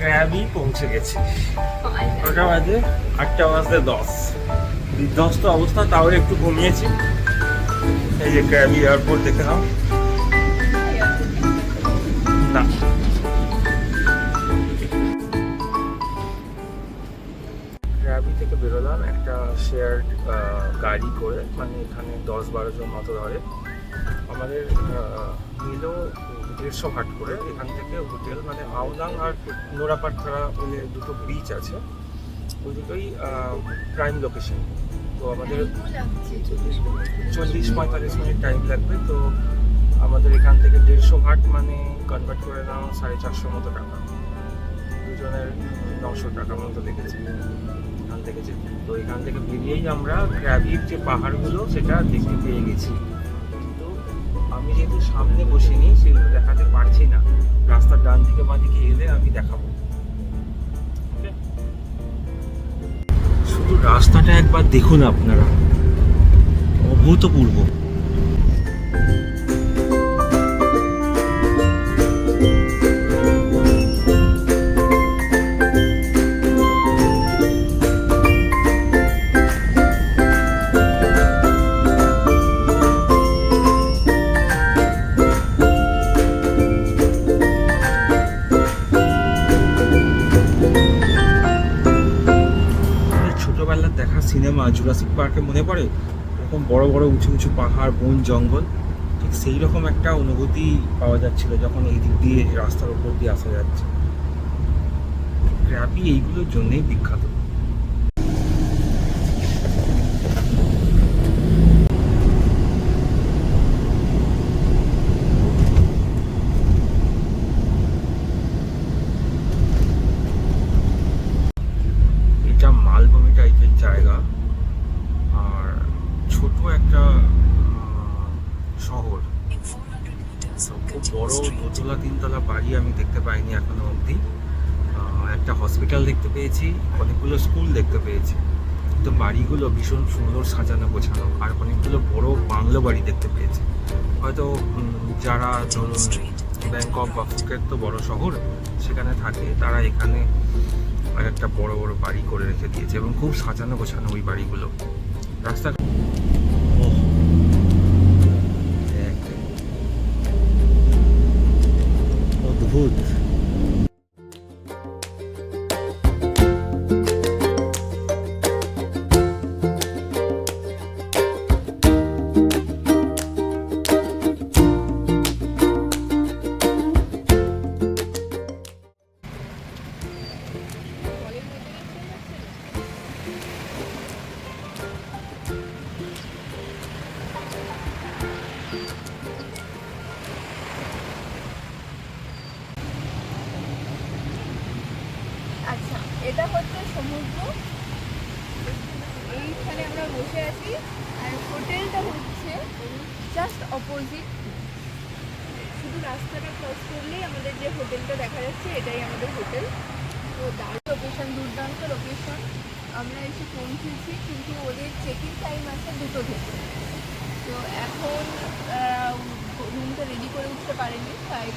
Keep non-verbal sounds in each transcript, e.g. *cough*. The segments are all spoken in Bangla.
ক্র্যাবই পৌঁছে গেছি। ওটা বাজে? আটটা বাজতে দশ। বিধ্বস্ত অবস্থা তাও একটু ঘুমিয়েছি এই যে ক্র্যাবি এয়ারপোর্ট দেখে নাও। না। ক্র্যাবি থেকে বেরোলাম একটা শেয়ার গাড়ি করে। মানে এখানে দশ বারো জন মতো ধরে। আমাদের নিল দেড়শো হাট করে এখান থেকে হোটেল মানে আওদাং আর নোরাপাট্টারা বলে দুটো বিচ আছে। ওই দুটোই প্রাইম লোকেশন তো আমাদের চল্লিশ পঁয়তাল্লিশ মিনিট টাইম লাগবে। তো আমাদের এখান থেকে দেড়শো হাট মানে কনভার্ট করে নাও সাড়ে চারশো মতো টাকা। দুজনের নশো টাকা মতো লেগেছে। এখান থেকে যে তো এখান থেকে বেরিয়েই আমরা ক্র্যাবির যে পাহাড়গুলো, সেটা দেখতে পেয়ে গেছি। আমি যেহেতু সামনে বসিনি সেগুলো দেখাতে পারছি না। রাস্তার ডান থেকে বাঁ দিকে এলে আমি দেখাবো। শুধু রাস্তাটা একবার দেখুন আপনারা। অভূতপূর্ব। মনে পড়ে? এরকম বড় বড় উঁচু উঁচু পাহাড়, বন, জঙ্গল, ঠিক সেই রকম একটা অনুভূতি পাওয়া যাচ্ছিল যখন এই দিক দিয়ে রাস্তার উপর দিয়ে আসা যাচ্ছে। ক্র্যাপি এইগুলোর জন্যই বিখ্যাত এটা মালভূমি টাইপের জায়গা আর ছোট একটা আহ, শহর তো খুব বড় দোতলা তিনতলা বাড়ি আমি দেখতে পাইনি এখনও অবধি আহ, একটা হসপিটাল দেখতে পেয়েছি, অনেকগুলো স্কুল দেখতে পেয়েছি। তো বাড়িগুলো ভীষণ সুন্দর সাজানো, গোছানো, আর অনেকগুলো বড় বাংলো বাড়ি দেখতে পেয়েছি। হয়তো যারা ধরুন ব্যাংকক বা ফুকেট তো বড় শহর, সেখানে থাকে, তারা এখানে একটা বড় বড় বাড়ি করে রেখে দিয়েছে এবং খুব সাজানো, গোছানো ওই বাড়িগুলো। রাস্তা অদ্ভুত। এটা হচ্ছে সমুদ্র। এইখানে আমরা বসে আছি। আর হোটেলটা হচ্ছে জাস্ট অপোজিট শুধু রাস্তাটা ক্রস করলেই আমাদের যে হোটেলটা দেখা যাচ্ছে, এটাই আমাদের হোটেল। তো দারুণ লোকেশন দুর্দান্ত লোকেশন আমরা এসে পৌঁছেছি, কিন্তু ওদের চেকিং টাইম আছে দুটো থেকে। তো এখন রুমটা রেডি করে উঠতে পারেনি, তাই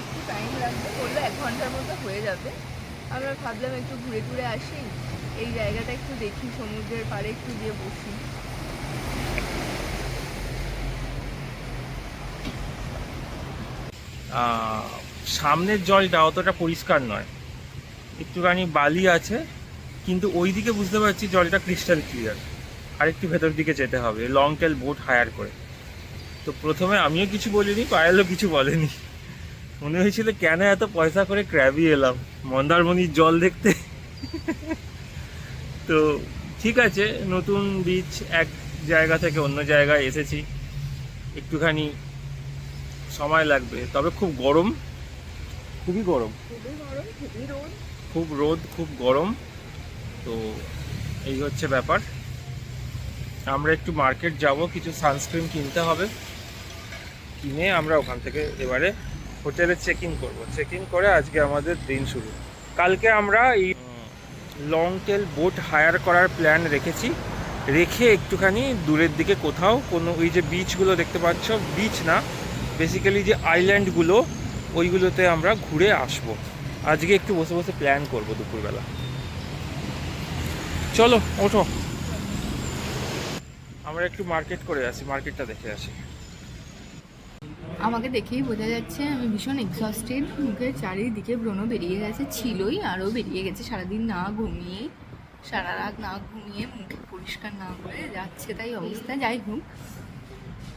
একটু টাইম লাগবে। বলল এক ঘণ্টার মতো হয়ে যাবে। আমরা ভাবলাম একটু ঘুরে ঘুরে আসি। এই জায়গাটা একটু দেখি, সমুদ্রের পাড়ে একটু গিয়ে বসি। সামনের জলটা অতটা পরিষ্কার নয়। একটুখানি বালি আছে, কিন্তু ওই দিকে বুঝতে পারছি জলটা ক্রিস্টাল ক্লিয়ার আর একটু ভেতর দিকে যেতে হবে লং টেল বোট হায়ার করে। তো প্রথমে আমিও কিছু বলিনি, পায়েলও কিছু বলেনি। মনে হয়েছিল কেন এত পয়সা করে ক্র্যাবি এলাম? মন্দারমণির জল দেখতে। তো ঠিক আছে নতুন বিচ এক জায়গা থেকে অন্য জায়গায় এসেছি। একটুখানি সময় লাগবে তবে খুব গরম। খুবই গরম। খুব রোদ খুব গরম। তো এই হচ্ছে ব্যাপার। আমরা একটু মার্কেট যাব কিছু সানস্ক্রিন কিনতে হবে। কিনে আমরা ওখান থেকে এবারে হোটেলে চেক ইন করব। চেক ইন করে আজকে আমাদের দিন শুরু। কালকে আমরা এই লং টেল বোট হায়ার করার প্ল্যান রেখেছি। রেখে একটুখানি দূরের দিকে কোথাও, কোনো ওই যে বিচগুলো দেখতে পাচ্ছ বিচ না বেসিক্যালি যে আইল্যান্ডগুলো ওইগুলোতে আমরা ঘুরে আসব। আজকে একটু বসে বসে প্ল্যান করব দুপুরবেলা। চলো, ওঠো। আমরা একটু মার্কেট করে আসি মার্কেটটা দেখে আসি। আমাকে দেখেই বোঝা যাচ্ছে, আমি ভীষণ এক্সস্টেড মুখের চারিদিকে ব্রণ বেরিয়ে গেছে, ছিলই আরও বেরিয়ে গেছে, সারাদিন না ঘুমিয়ে সারা রাত না ঘুমিয়ে মুখে পরিষ্কার না করে যাচ্ছে তাই অবস্থা। যাই হোক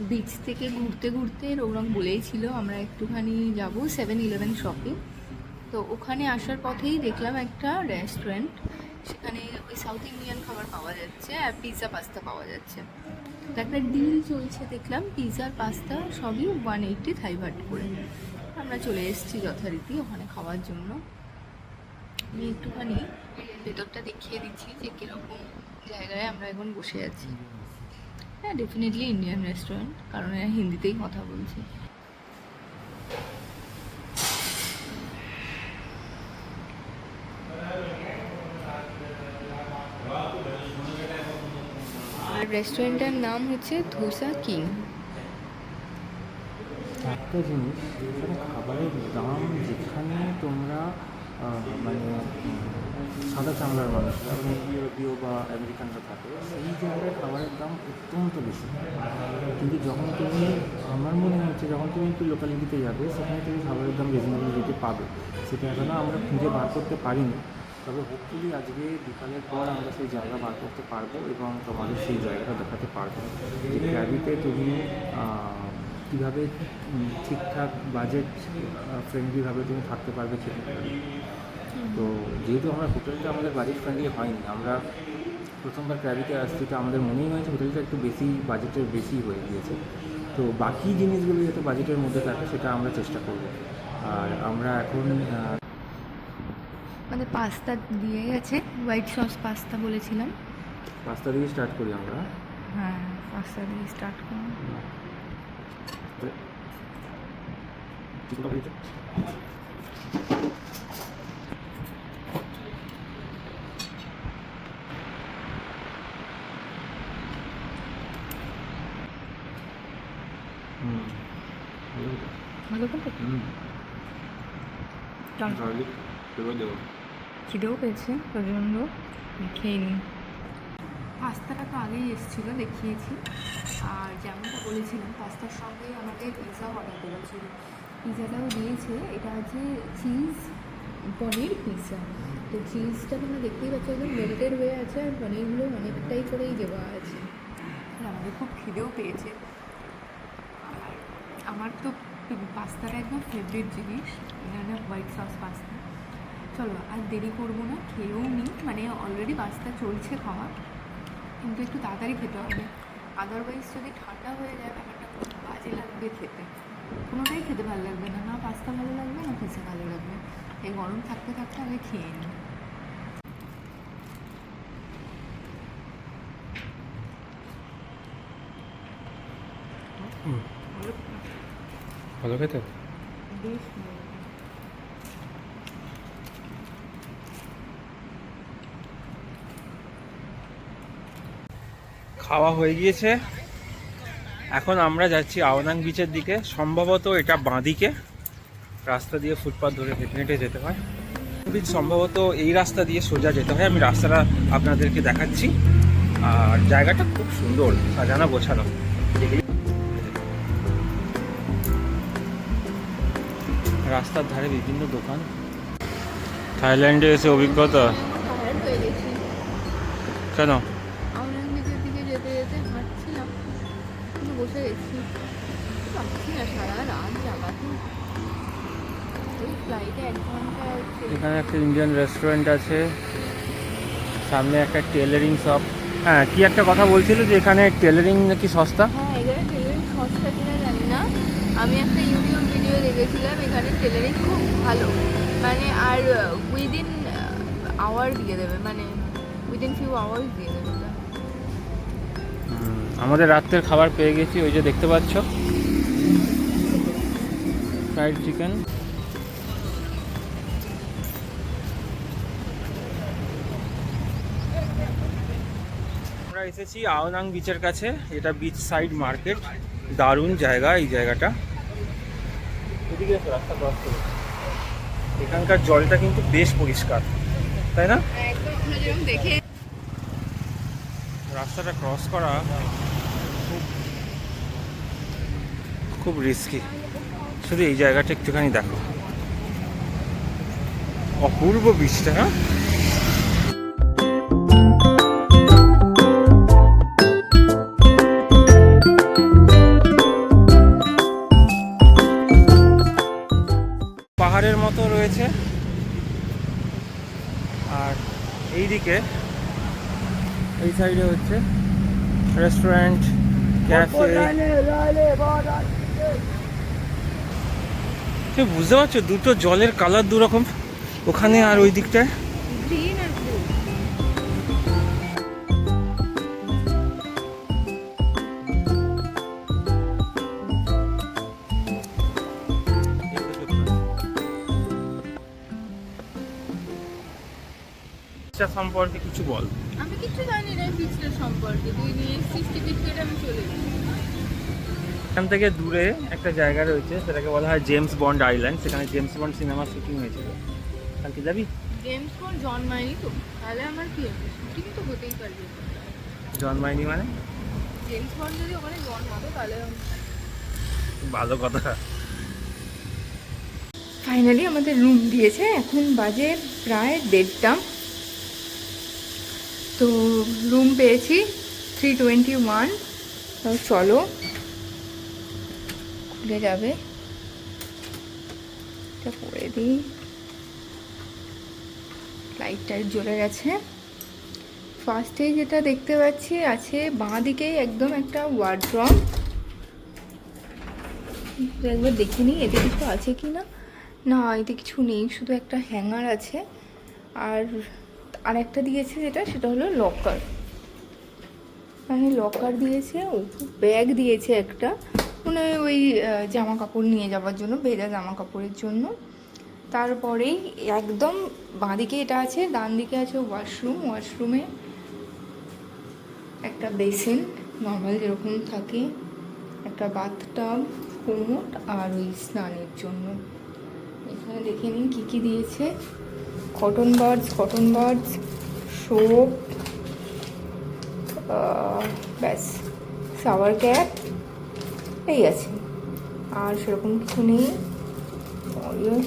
বিচ থেকে ঘুরতে ঘুরতে রৌরং বলেই ছিল, আমরা একটুখানি যাব সেভেন ইলেভেন শপে তো ওখানে আসার পথেই দেখলাম একটা রেস্টুরেন্ট সেখানে ওই সাউথ ইন্ডিয়ান খাবার পাওয়া যাচ্ছে আর পিৎজা পাস্তা পাওয়া যাচ্ছে। তো একটা ডিল চলছে দেখলাম পিৎজা পাস্তা সবই ওয়ান এইটটি থাইভাট করে। আমরা চলে এসেছি যথারীতি ওখানে খাওয়ার জন্য। আমি একটুখানি ভেতরটা দেখিয়ে দিচ্ছি যে কীরকম জায়গায় আমরা এখন বসে আছি। হ্যাঁ ডেফিনেটলি ইন্ডিয়ান রেস্টুরেন্ট কারণ এরা হিন্দিতেই কথা বলছে। আর রেস্টুরেন্টের নাম হচ্ছে ধোসা কিং। একটা জিনিস যেখানে খাবারের দাম যেখানে তোমরা মানে সাদা চামড়ার মানুষরা মানে ইউরোপীয় বা আমেরিকানরা থাকে, সেই জায়গায় খাবারের দাম অত্যন্ত বেশি। কিন্তু যখন তুমি, আমার মনে হচ্ছে যখন তুমি একটু লোকালিটিতে যাবে, সেখানে তুমি খাবারের দাম রিজনেবল রেটে পাবে। সেটা এখনও আমরা খুঁজে বার করতে পারিনি। তবে হোপফুলি আজকে বিকালের পর আমরা সেই জায়গা বার করতে পারব এবং তোমাদের সেই জায়গাটা দেখাতে পারব। যে ক্যাবিতে তুমি কীভাবে ঠিকঠাক বাজেট ফ্রেন্ডলিভাবে তুমি থাকতে পারবে খেতে তো যেহেতু আমরা হোটেলটা আমাদের বাজেট ফ্রেন্ডলি হয়নি, আমরা প্রথমবার ক্যাবিতে আসছি, তো আমাদের মনেই হয়েছে হোটেলটা একটু বেশি বাজেটের বেশি হয়ে গিয়েছে। তো বাকি জিনিসগুলো যাতে বাজেটের মধ্যে থাকে, সেটা আমরা চেষ্টা করব। আর আমরা এখন আমাদের পাস্তা দিয়ে গেছে হোয়াইট সস পাস্তা বলেছিলাম। পাস্তা দিয়ে স্টার্ট করি আমরা। হ্যাঁ পাস্তা দিয়ে স্টার্ট করুন। হুম ভালো। করে? হুম। গার্লিক। খিদেও পেয়েছে, প্রচণ্ড। খেয়ে নিই। পাস্তাটা তো আগেই এসেছিল, দেখিয়েছি। আর যেমনটা বলেছিলাম, পাস্তার সঙ্গে আমাদের পিৎজা অর্ডার ছিল। পিৎজাটাও দিয়েছে। এটা আছে চিজ পনির পিৎজা তো চিজটা তোমরা দেখতেই পাচ্ছ, একদম মেল্টেড হয়ে আছে আর পনিরগুলো অনেকটাই করেই দেওয়া আছে। আর আমাদের খুব খিদেও পেয়েছে। আর আমার তো পাস্তাটা একদম ফেভারিট জিনিস এখানে হোয়াইট সস পাস্তা চলো আর দেরি করব না খেয়েও নিই মানে অলরেডি পাস্তা চলছে খাওয়া কিন্তু একটু তাড়াতাড়ি খেতে হবে। আদারওয়াইজ যদি ঠান্ডা হয়ে যায় ব্যাপারটা খুব বাজে লাগবে খেতে। কোনোটাই খেতে ভালো লাগবে না না পাস্তা ভালো লাগবে না পিৎজা ভালো লাগবে। এই গরম থাকতে থাকতে আগে খেয়ে নিই ভালো খেতে? বেশ খাওয়া হয়ে গিয়েছে। এখন আমরা যাচ্ছি আওনাং বিচের দিকে। সম্ভবত এটা বাঁদিকে। রাস্তা দিয়ে ফুটপাথ ধরে হেঁটে হেঁটে যেতে হয়। বিচ সম্ভবত এই রাস্তা দিয়ে সোজা যেতে হয়। আমি রাস্তাটা আপনাদেরকে দেখাচ্ছি। আর জায়গাটা খুব সুন্দর সাজানো গোছানো। রাস্তার ধারে বিভিন্ন দোকান। থাইল্যান্ডে এসে অভিজ্ঞতা? হয়ে কেন? এখানে একটা ইন্ডিয়ান রেস্টুরেন্ট আছে। সামনে একটা টেলারিং শপ হ্যাঁ কি একটা কথা বলছিল যে এখানে টেলারিং নাকি সস্তা? হ্যাঁ এখানে টেলারিং সস্তা কিনা জানি না। আমি একটা ইউটিউব ভিডিও দেখেছিলাম এখানে টেলারিং খুব ভালো। মানে আর উইদিন আওয়ার দিয়ে দেবে। মানে উইদিন ফিউ আওয়ার্স দিয়ে দেবে আমাদের রাত্রের খাবার পেয়ে গেছি ওই যে দেখতে পাচ্ছ। ফ্রাইড চিকেন এসেছি আওনাং বিচের কাছে। এটা বিচ সাইড মার্কেট দারুণ জায়গা এই জায়গাটা। এদিকে রাস্তা ক্রস করে। এখানকার জলটা কিন্তু বেশ পরিষ্কার তাই না? আমরা দেখে রাস্তাটা ক্রস করা খুব খুব রিস্কি শুধু এই জায়গাটা একটুখানি দেখো। অপূর্ব বীজটা হ্যাঁ? এইদিকে এই সাইডে হচ্ছে রেস্টুরেন্ট ক্যাফে তুমি বুঝতে পারছ? দুটো জলের কালার দুরকম। ওখানে আর ওই দিকটায়। এটা সম্পর্কে কিছু বল। আমি কিছু জানি না বিচটা সম্পর্কে। তুই নিয়ে এসেছিস টিকিট কেটে আমি চলে গেছি এখান থেকে দূরে একটা জায়গা রয়েছে সেটাকে বলা হয় জেমস বন্ড আইল্যান্ড। সেখানে জেমস বন্ড সিনেমা শুটিং হয়েছিল। কালকে যাবি? জেমস বন্ড জন্মায়নি তো। তাহলে আমার কি হবে? শুটিং তো হতেই পারবে জন্মায়নি মানে? জেমস বন্ড যদি ওখানে জন্মাতো তাহলে ভালো কথা। ফাইনালি আমাদের রুম দিয়েছে। এখন বাজে প্রায় দেড়টা। তো রুম পেয়েছি থ্রি টোয়েন্টি ওয়ান চলো, খুলে যাবে। এটা করে দিই। লাইট জ্বলে গেছে। ফার্স্টে যেটা দেখতে পাচ্ছি আছে, বাঁ দিকেই একদম একটা ওয়ার্ড্রম একবার দেখে নিই, এতে কিছু আছে কি না না এতে কিছু নেই, শুধু একটা হ্যাঙ্গার আছে। আর আর একটা দিয়েছে যেটা, সেটা হলো লকার মানে লকার দিয়েছে ব্যাগ দিয়েছে একটা। মানে ওই জামা কাপড় নিয়ে যাওয়ার জন্য, ভেজা জামা কাপড়ের জন্য। তারপরেই একদম বাঁদিকে এটা আছে ডান দিকে আছে ওয়াশরুম ওয়াশরুমে একটা বেসিন নর্মাল যেরকম থাকে। একটা বাথটাব কোমোট আর ওই স্নানের জন্য। এখানে দেখে নিন কী কী দিয়েছে। Cotton buds cotton buds soap ব্যাস শাওয়ার ক্যাপ এই আছে। আর সেরকম কিছু নেই।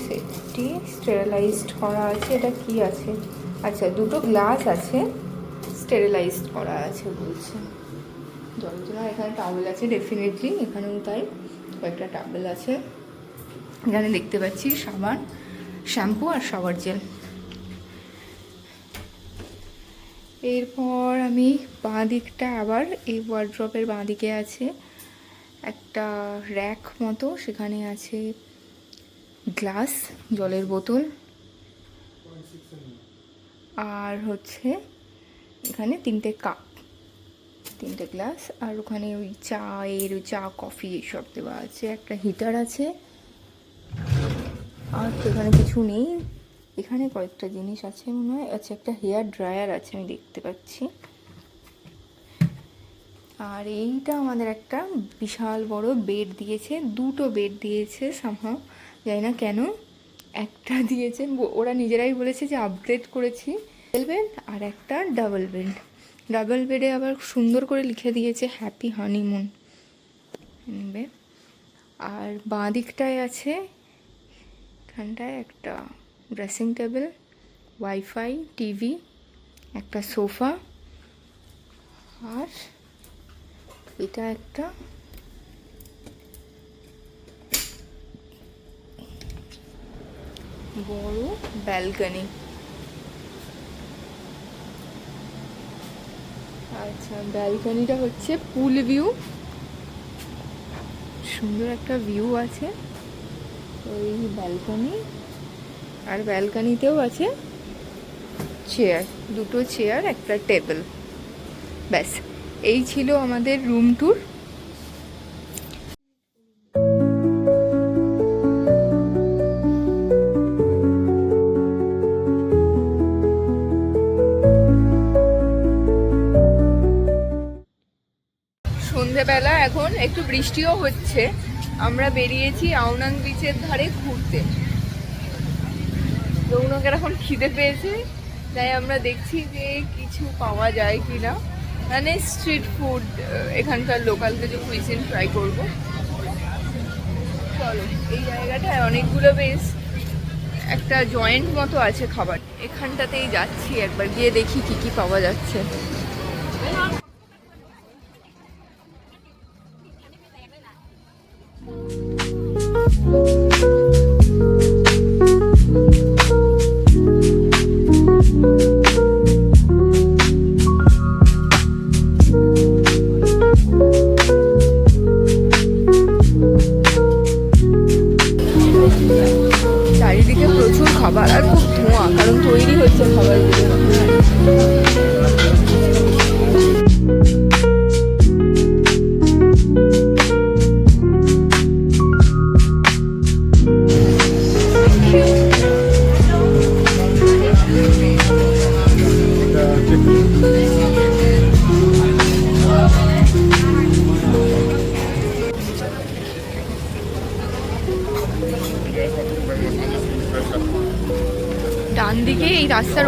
সেটটি স্টেরিলাইজড করা আছে। এটা কি আছে? আচ্ছা দুটো গ্লাস আছে। স্টেরিলাইজড করা আছে বলছে। জল তোলা এখানে টাওয়েল আছে ডেফিনেটলি এখানেও তাই। কয়েকটা টাওয়েল আছে। এখানে দেখতে পাচ্ছি সাবান শ্যাম্পু আর শাওয়ার জেল এরপর আমি বাঁ দিকটা আবার এই ওয়ার্ড্রপের বাঁ দিকে আছে। একটা র্যাক মতো, সেখানে আছে গ্লাস জলের বোতল। আর হচ্ছে এখানে তিনটে কাপ তিনটে গ্লাস আর ওখানে ওই চা এর চা কফি এইসব দেওয়া আছে। একটা হিটার আছে। আর সেখানে কিছু নেই। এখানে কয়েকটা জিনিস আছে মনে হয়। আচ্ছা একটা হেয়ার ড্রায়ার আছে, আমি দেখতে পাচ্ছি। আর এইটা আমাদের একটা বিশাল বড় বেড দিয়েছে। দুটো বেড দিয়েছে সামহাও জানি না কেন। একটা *laughs* দিয়েছে, ওরা নিজেরাই বলেছে যে আপগ্রেড করেছি। বেড আর একটা ডাবল বেড ডাবল বেডে আবার সুন্দর করে লিখে দিয়েছে হ্যাপি হানিমুন আর বাঁ দিকটায় আছে, এখানটায় একটা ড্রেসিং টেবিল ওয়াইফাই টিভি একটা সোফা আর এটা একটা বড় ব্যালকনি আচ্ছা ব্যালকনিটা হচ্ছে পুল ভিউ সুন্দর একটা ভিউ আছে। ওই ব্যালকনি আর ব্যালকানিতেও আছে চেয়ার, দুটো চেয়ার, একটা টেবিল। ব্যাস, এই ছিল আমাদের রুম ট্যুর। সন্ধেবেলা এখন একটু বৃষ্টিও হচ্ছে। আমরা বেরিয়েছি আউনাং বিচের ধারে ঘুরতে। রৌনকের এখন খিদে পেয়েছে, তাই আমরা দেখছি যে কিছু পাওয়া যায় কি না মানে স্ট্রিট ফুড এখানকার লোকাল কিছু কুইজিন ট্রাই করব। চলো, এই জায়গাটায় অনেকগুলো বেশ একটা জয়েন্ট মতো আছে খাবার। এখানটাতেই যাচ্ছি একবার, গিয়ে দেখি কি কি পাওয়া যাচ্ছে।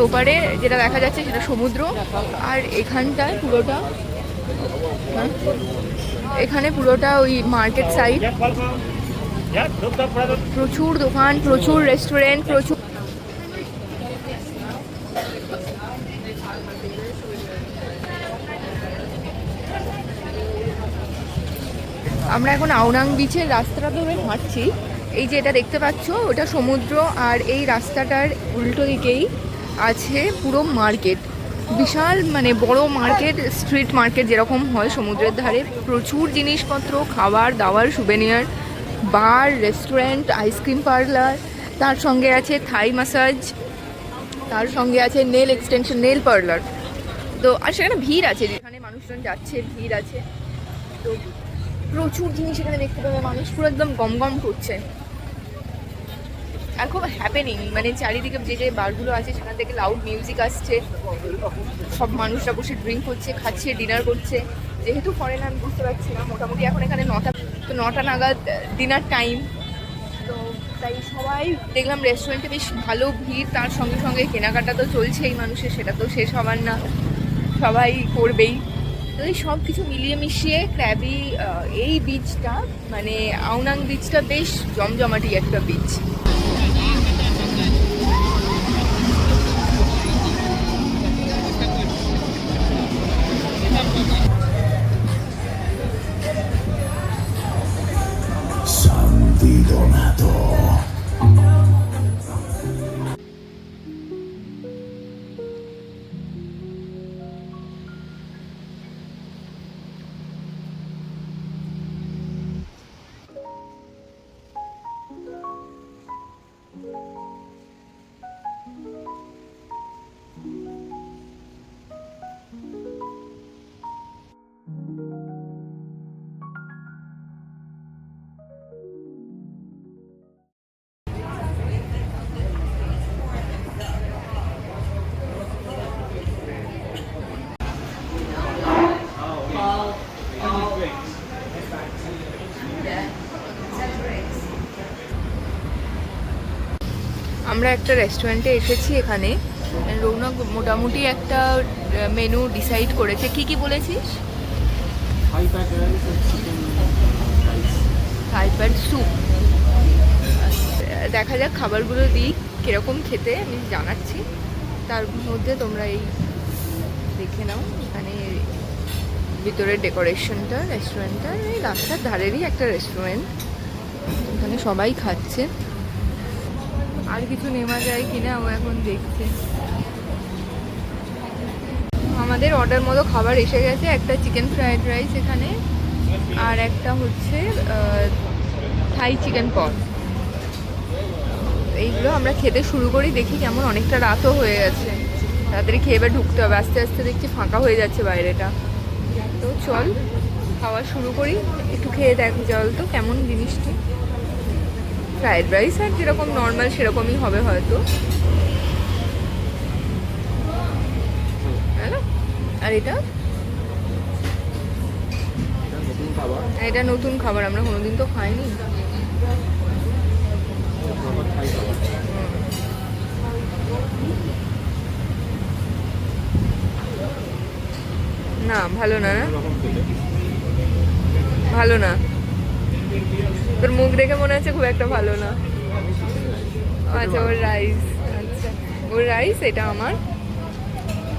ওপারে যেটা দেখা যাচ্ছে সেটা সমুদ্র, আর এখানটায় পুরোটা হ্যাঁ? এখানে পুরোটা ওই মার্কেট সাইড প্রচুর দোকান, প্রচুর রেস্টুরেন্ট, প্রচুর আমরা এখন আউরাং বিচের রাস্তাটা ধরে হাঁটছি এই যে এটা দেখতে পাচ্ছ, ওটা সমুদ্র, আর এই রাস্তাটার উল্টো দিকেই আছে পুরো মার্কেট। বিশাল মানে বড় মার্কেট স্ট্রিট মার্কেট যেরকম হয় সমুদ্রের ধারে। প্রচুর জিনিসপত্র, খাবার, দাবার souvenir bar restaurant ice cream parlour তার সঙ্গে আছে থাই মাসাজ তার সঙ্গে আছে নেল এক্সটেনশন নেল পার্লার তো, আর সেখানে ভিড় আছে, যেখানে মানুষজন যাচ্ছে, ভিড় আছে। তো, প্রচুর জিনিস এখানে দেখতে পাবে মানুষ। পুরো একদম গম গম করছে। আর খুব হ্যাপেনিং মানে চারিদিকে যে যে বারগুলো আছে, সেখান থেকে লাউড মিউজিক আসছে। সব মানুষরা বসে ড্রিঙ্ক করছে, খাচ্ছে ডিনার করছে। যেহেতু ফরেন আমি বুঝতে পারছি না, মোটামুটি এখন এখানে নটা, তো নটা নাগাদ ডিনার টাইম তো তাই সবাই দেখলাম রেস্টুরেন্টে বেশ ভালো ভিড়, তার সঙ্গে সঙ্গে কেনাকাটা তো চলছেই মানুষের, সেটা তো শেষ হবার না। সবাই করবেই। তো এই সব কিছু মিলিয়ে মিশিয়ে ক্র্যাবি এই বীজটা মানে আউনাং বীজটা বেশ জমজমাটি একটা বীজ আমরা একটা রেস্টুরেন্টে এসেছি এখানে। রৌনক মোটামুটি একটা মেনু ডিসাইড করেছে। কি কি বলেছিস? স্যুপ দেখা যাক খাবারগুলো দিই কীরকম খেতে আমি জানাচ্ছি। তার মধ্যে তোমরা এই দেখে নাও এখানে ভিতরের ডেকোরেশনটা রেস্টুরেন্টটা এই রাস্তার ধারেরই একটা রেস্টুরেন্ট এখানে সবাই খাচ্ছে। আর কিছু নেওয়া যায় কিনা ও এখন দেখছে। আমাদের অর্ডার মতো খাবার এসে গেছে, একটা চিকেন ফ্রায়েড রাইস এখানে, আর একটা হচ্ছে থাই চিকেন পপ এইগুলো আমরা খেতে শুরু করি, দেখি কেমন অনেকটা রাতও হয়ে গেছে। তাড়াতাড়ি খেয়ে এবার ঢুকতে হবে, আস্তে আস্তে দেখছি ফাঁকা হয়ে যাচ্ছে বাইরেটা। তো চল, খাওয়া শুরু করি, একটু খেয়ে দেখ জল তো, কেমন জিনিসটি। ফ্রায়েড রাইস আর যেরকম নর্মাল সেরকমই হবে হয়তো। আর এটা? এটা নতুন খাবার। আমরা কোনোদিন তো খাইনি। না। ভালো না। ভালো না। তোর মুখ দেখে মনে হচ্ছে খুব একটা ভালো না। আচ্ছা ওর রাইস আচ্ছা। ওর রাইস এটা আমার।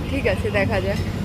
ঠিক আছে, দেখা যাক।